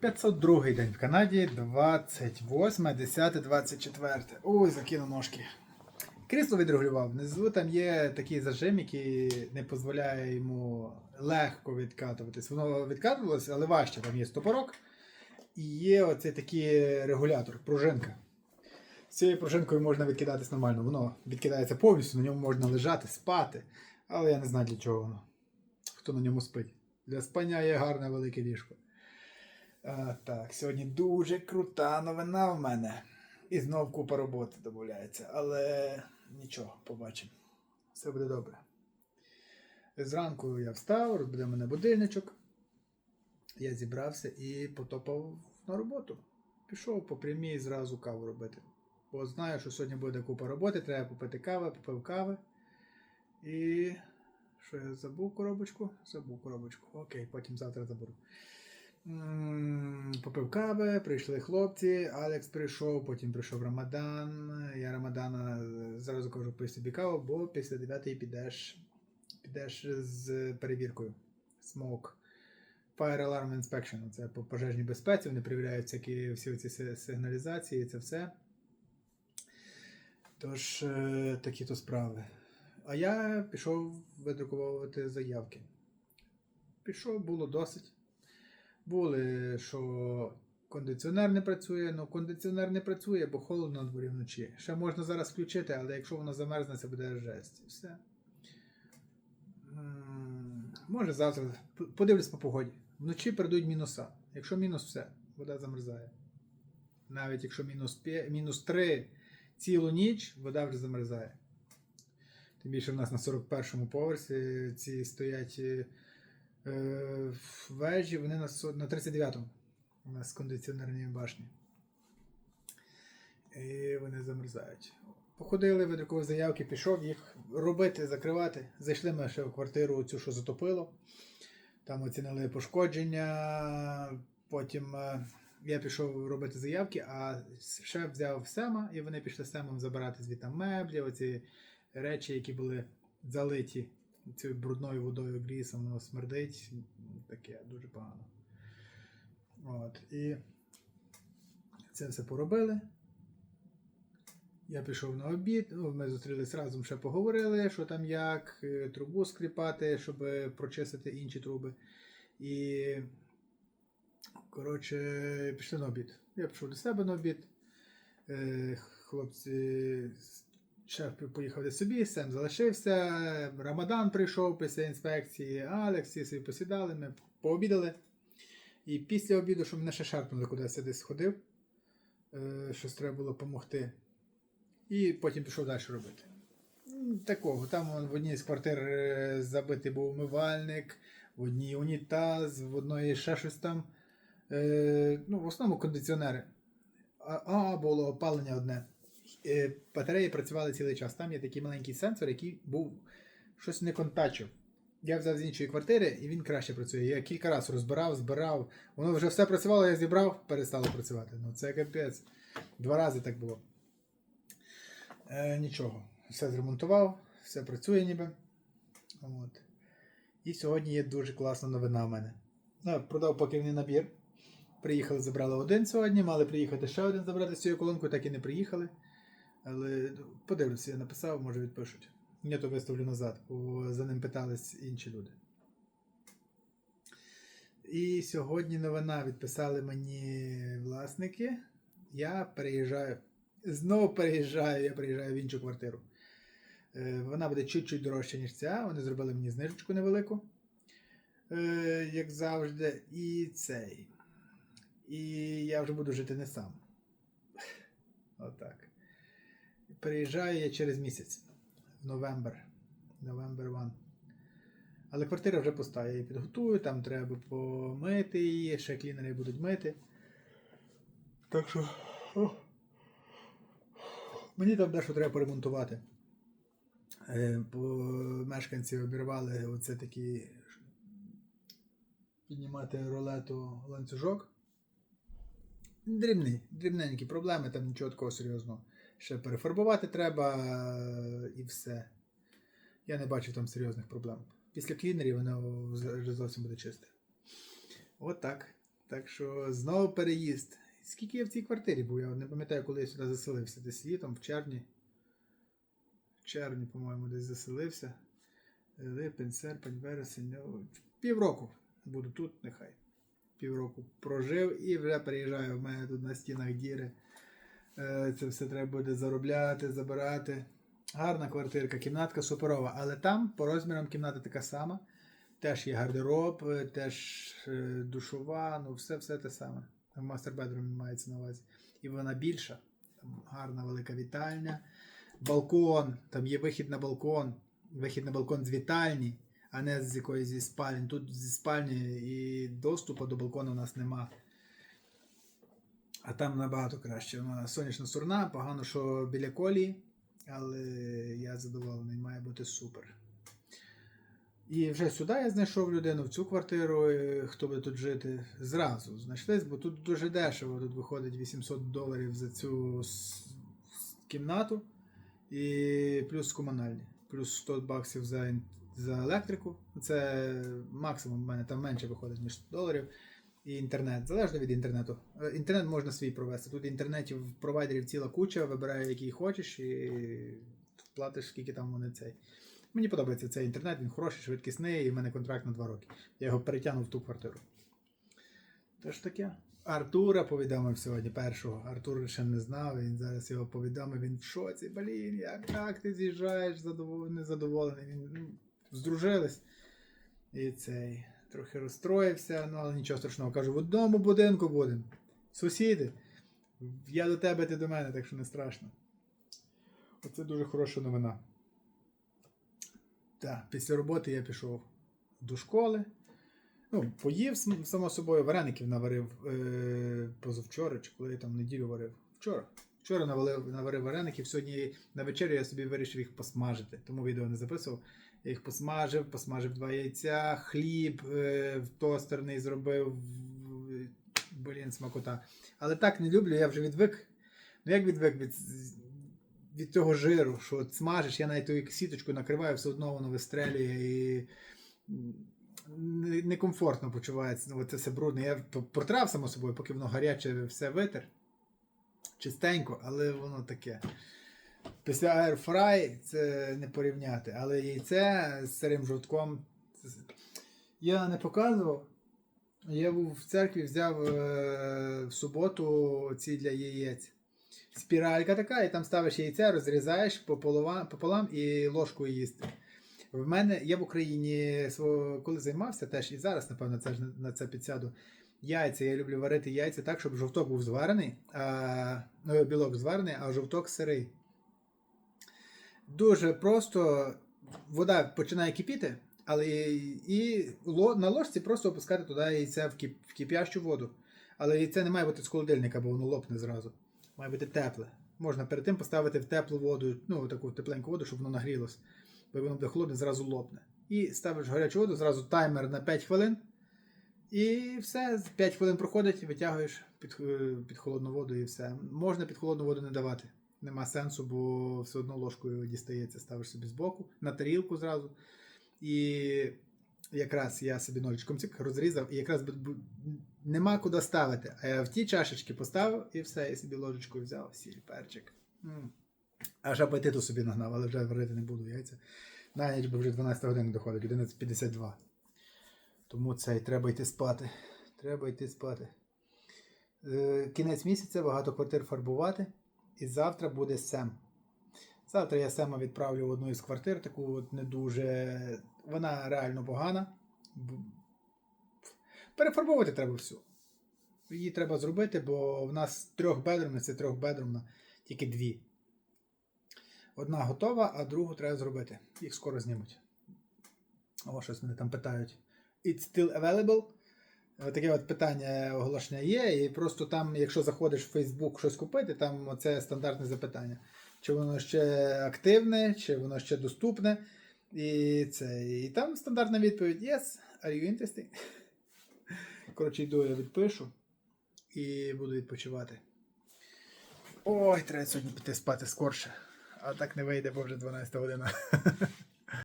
502 день в Канаді, 28, 10, 24. Ой, закинув ножки. Крісло відрегулював. Внизу там є такий зажим, який не дозволяє йому легко відкатуватись. Воно відкатувалося, але важче. Там є стопорок. І є оцей такий регулятор, пружинка. З цією пружинкою можна відкидатись нормально. Воно відкидається повністю, на ньому можна лежати, спати. Але я не знаю для чого воно. Хто на ньому спить. Для спання є гарне велике ліжко. А, так, сьогодні дуже крута новина в мене. І знов купа роботи додається. Але нічого, побачимо. Все буде добре. Зранку я встав, розбудив мене будильничок. Я зібрався і потопав на роботу. Пішов по прямій зразу каву робити. Бо знаю, що сьогодні буде купа роботи, треба попити кави, попив кави. І. Що я забув коробочку? Забув коробочку. Окей, потім завтра заберу. Попив кави, прийшли хлопці, Алекс прийшов, потім прийшов Рамадан. Я Рамадана е, зразу кажу, пий собі каву, бо після 9 підеш, підеш з перевіркою. Smoke. Fire Alarm Inspection. Це по пожежній безпеці, вони перевіряють всякі всі ці си- сигналізації, це все. Тож, е, такі то справи. А я пішов видруковувати заявки. Пішов, було досить. Були, що кондиціонер не працює, ну кондиціонер не працює, бо холодно на дворі вночі. Ще можна зараз включити, але якщо воно замерзне, це буде жесть. Все. Може завтра. Подивлюсь по погоді. Вночі передають мінуса. Якщо мінус, все, вода замерзає. Навіть якщо мінус, п'є- мінус 3 цілу ніч, вода вже замерзає. Тим більше в нас на 41-му поверсі ці стоять е, вежі, вони на, на 39-му. У нас кондиціонерні башні. І вони замерзають. Походили, видрукував заявки, пішов їх робити, закривати. Зайшли ми ще в квартиру цю, що затопило. Там оцінили пошкодження. Потім е, я пішов робити заявки, а шеф взяв Сема, і вони пішли Семом забирати звідти меблі, оці речі, які були залиті цією брудною водою грісом, воно смердить. Таке дуже погано. От. І це все поробили. Я пішов на обід, ми зустрілись разом, ще поговорили, що там як, е, трубу скріпати, щоб прочистити інші труби. І, коротше, пішли на обід. Я пішов до себе на обід. Е, Хлопці, шеф поїхав до собі, Сем залишився. Рамадан прийшов після інспекції, Алекс, всі собі посідали, ми пообідали. І після обіду, що мене ще шарпнули, кудись я десь ходив, е, щось треба було допомогти. І потім пішов далі робити. Такого. Там в одній з квартир е, забитий був умивальник, в одній унітаз, в одної ще щось там. Е, ну, в основному кондиціонери. А, а було опалення одне. Е, батареї працювали цілий час. Там є такий маленький сенсор, який був щось не контачив. Я взяв з іншої квартири і він краще працює. Я кілька разів розбирав, збирав. Воно вже все працювало, я зібрав, перестало працювати. Ну це капець. Два рази так було. Е, нічого. Все зремонтував, все працює ніби. От. І сьогодні є дуже класна новина в мене. Ну, продав покерний набір. Приїхали, забрали один сьогодні, мали приїхати ще один забрати з цією колонкою, так і не приїхали. Але ну, подивлюся, я написав, може відпишуть. Я то виставлю назад, бо за ним питались інші люди. І сьогодні новина відписали мені власники. Я переїжджаю. Знову переїжджаю, я переїжджаю в іншу квартиру. Е, Вона буде чуть-чуть дорожча, ніж ця. Вони зробили мені знижечку невелику. Е, Як завжди. І цей. І я вже буду жити не сам. Отак. Переїжджаю через місяць. Новембр. Новембер 1. Але квартира вже пуста, я її підготую, там треба помити її, ще клінери будуть мити. Так що. Мені там дещо треба поремонтувати. Е, Бо мешканці обірвали оце такі піднімати рулету ланцюжок. Дрібні, дрібненькі проблеми, там нічого такого серйозного. Ще перефарбувати треба е, і все. Я не бачу там серйозних проблем. Після клінерів воно вже зовсім буде чисте. От так. Так що знову переїзд. Скільки я в цій квартирі був? Я не пам'ятаю, коли я сюди заселився. Десь літом, в червні. В червні, по-моєму, десь заселився. Липень, серпень, вересень. ну, Півроку буду тут, нехай. Півроку прожив і вже переїжджаю. В мене тут на стінах діри. Е, Це все треба буде заробляти, забирати. Гарна квартирка, кімнатка суперова. Але там по розмірам кімната така сама. Теж є гардероб, е, теж е, душова, ну все, все те саме. Там мастер бедрум мається на увазі. І вона більша. Там гарна велика вітальня. Балкон, там є вихід на балкон. Вихід на балкон з вітальні, а не з якоїсь зі спальні. Тут зі спальні і доступу до балкону у нас нема. А там набагато краще. Вона сонячна сторона, погано, що біля колії, але я задоволений, має бути супер. І вже сюди я знайшов людину в цю квартиру, е, хто буде тут жити. Зразу знайшлись, бо тут дуже дешево. Тут виходить 800 доларів за цю кімнату. І плюс комунальні. Плюс 100 баксів за, за електрику. Це максимум в мене там менше виходить, ніж 100 доларів. І інтернет. Залежно від інтернету. Е, Інтернет можна свій провести. Тут інтернетів провайдерів ціла куча, вибирай, який хочеш, і платиш, скільки там вони цей. Мені подобається цей інтернет, він хороший, швидкісний, і в мене контракт на 2 роки. Я його перетягнув в ту квартиру. Тож таке. Артура повідомив сьогодні першого. Артур ще не знав, він зараз його повідомив, він в шоці. Блін, як так ти з'їжджаєш, задоволений, незадоволений. Він ну, здружились. І цей трохи розстроївся, ну але нічого страшного. Кажу, в одному будинку будемо. Сусіди. Я до тебе, ти до мене, так що не страшно. Оце дуже хороша новина. Так, після роботи я пішов до школи. Ну, поїв само собою, вареників наварив е, позавчора, чи коли я там неділю варив. Вчора. Вчора навалив, наварив вареників. Сьогодні на вечерю я собі вирішив їх посмажити, тому відео не записував. Я їх посмажив, посмажив два яйця, хліб е, тостерний зробив. Блін, смакота. Але так не люблю, я вже відвик. Ну як відвик від, від того жиру, що смажиш, я навіть ту сіточку накриваю, все одно воно вистрелює і некомфортно почувається. Ну, це все брудне. Я протрав само собою, поки воно гаряче все витер. Чистенько, але воно таке. Після Air Fry це не порівняти. Але яйце з сирим жовтком. Я не показував. Я був в церкві, взяв е, в суботу ці для яєць. Спіралька така, і там ставиш яйце, розрізаєш пополам, і ложкою їсти. В мене я в Україні коли займався теж, і зараз, напевно, це на це підсяду. Яйця, я люблю варити яйця так, щоб жовток був зварений, а, ну, білок зварений, а жовток сирий. Дуже просто вода починає кипіти, але і, на ложці просто опускати туди яйце в, кип, в кип'ящу воду. Але яйце не має бути з холодильника, бо воно лопне зразу. Має бути тепле. Можна перед тим поставити в теплу воду, ну таку тепленьку воду, щоб воно нагрілося. Бо воно буде холодне, зразу лопне. І ставиш гарячу воду, зразу таймер на 5 хвилин. І все, з 5 хвилин проходить, витягуєш під, е, під холодну воду і все. Можна під холодну воду не давати. Нема сенсу, бо все одно ложкою дістається, ставиш собі збоку, на тарілку зразу. І якраз я собі ножичком цик розрізав, і якраз нема куди ставити. А я в ті чашечки поставив і все, і собі ложечкою взяв, сіль, перчик. М. Аж апетиту собі нагнав, але вже варити не буду яйця. На ніч, бо вже 12 година доходить, 11.52. Тому це і треба йти спати. Треба йти спати. Е, Кінець місяця, багато квартир фарбувати. І завтра буде Сем. Завтра я Сема відправлю в одну із квартир, таку от не дуже. Вона реально погана. Перефарбовувати треба всю. Її треба зробити, бо в нас трьохбедрумна, це трьохбедрумна, тільки дві. Одна готова, а другу треба зробити. Їх скоро знімуть. О, щось мене там питають. It's still available. Е, Таке от питання оголошення є, і просто там, якщо заходиш в Facebook щось купити, там це стандартне запитання. Чи воно ще активне, чи воно ще доступне. І, це, і там стандартна відповідь: Yes, are you interested? Коротше, йду, я відпишу і буду відпочивати. Ой, треба сьогодні піти спати скорше. А так не вийде, бо вже 12 година.